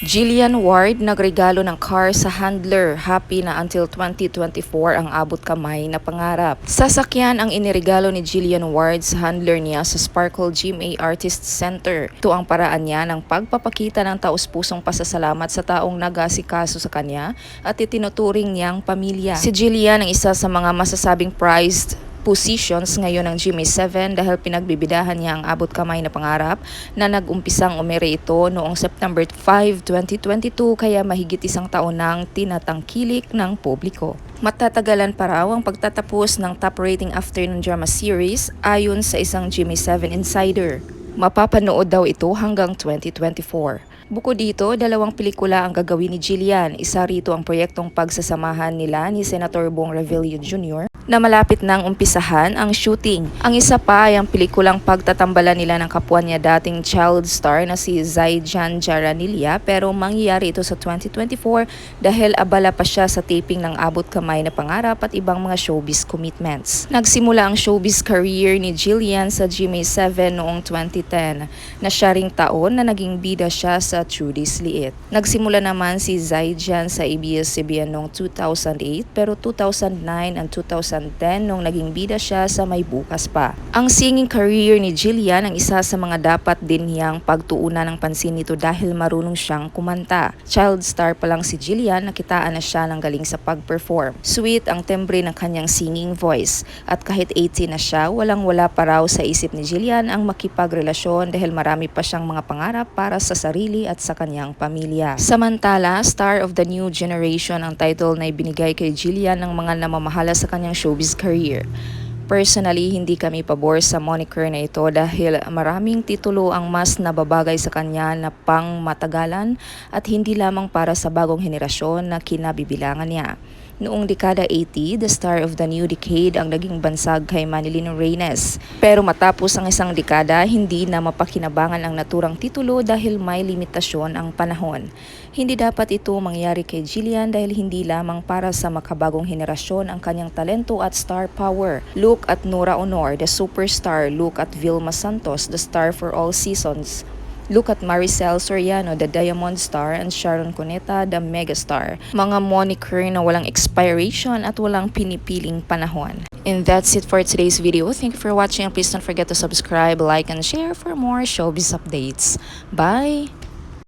Jillian Ward nagregalo ng car sa handler. Happy na until 2024 ang abot kamay na pangarap. Sasakyan ang iniregalo ni Jillian Ward sa handler niya sa Sparkle GMA Artist Center. Ito ang paraan niya ng pagpapakita ng taus-pusong pasasalamat sa taong nagasikaso sa kanya at itinuturing niyang pamilya. Si Jillian ang isa sa mga masasabing prized positions ngayon ng GMA7 dahil pinagbibidahan niya ang abot kamay na pangarap na nag-umpisang umere ito noong September 5, 2022 kaya mahigit isang taon nang tinatangkilik ng publiko. Matatagalan pa raw ang pagtatapos ng top rating afternoon drama series ayon sa isang GMA7 insider. Mapapanood daw ito hanggang 2024. Bukod dito, dalawang pelikula ang gagawin ni Jillian. Isa rito ang proyektong pagsasamahan nila ni Senator Bong Revilla Jr. na malapit nang umpisahan ang shooting. Ang isa pa ay ang pelikulang pagtatambalan nila ng kapwa niya dating child star na si Zaijan Jaranilla pero mangyayari ito sa 2024 dahil abala pa siya sa taping ng Abot Kamay na Pangarap at ibang mga showbiz commitments. Nagsimula ang showbiz career ni Jillian sa GMA7 noong 2010 na siya ring taon na naging bida siya sa Trudy's Liit. Nagsimula naman si Zaijan sa ABS-CBN noong 2008 pero 2009 and 2010 nung naging bida siya sa May Bukas Pa. Ang singing career ni Jillian ang isa sa mga dapat din niyang pagtuunan ng pansin nito dahil marunong siyang kumanta. Child star pa lang si Jillian, nakitaan na siya ng galing sa pag-perform. Sweet ang tembre ng kanyang singing voice at kahit 18 na siya, walang wala pa raw sa isip ni Jillian ang makipagrelasyon dahil marami pa siyang mga pangarap para sa sarili at sa kanyang pamilya. Samantala, Star of the New Generation ang title na ibinigay kay Jillian ng mga namamahala sa kanyang showbiz career. Personally, hindi kami pabor sa moniker na ito dahil maraming titulo ang mas nababagay sa kanya na pang matagalan at hindi lamang para sa bagong henerasyon na kinabibilangan niya. Noong dekada 80, the star of the new decade ang naging bansag kay Manilyn Reynes. Pero matapos ang isang dekada, hindi na mapakinabangan ang naturang titulo dahil may limitasyon ang panahon. Hindi dapat ito mangyari kay Jillian dahil hindi lamang para sa makabagong henerasyon ang kanyang talento at star power. Look at Nora Honor, the superstar. Look at Vilma Santos, the star for all seasons. Look at Maricel Soriano, the Diamond Star, and Sharon Cuneta, the Megastar. Mga moniker na walang expiration at walang pinipiling panahon. And that's it for today's video. Thank you for watching. Please don't forget to subscribe, like, and share for more showbiz updates. Bye!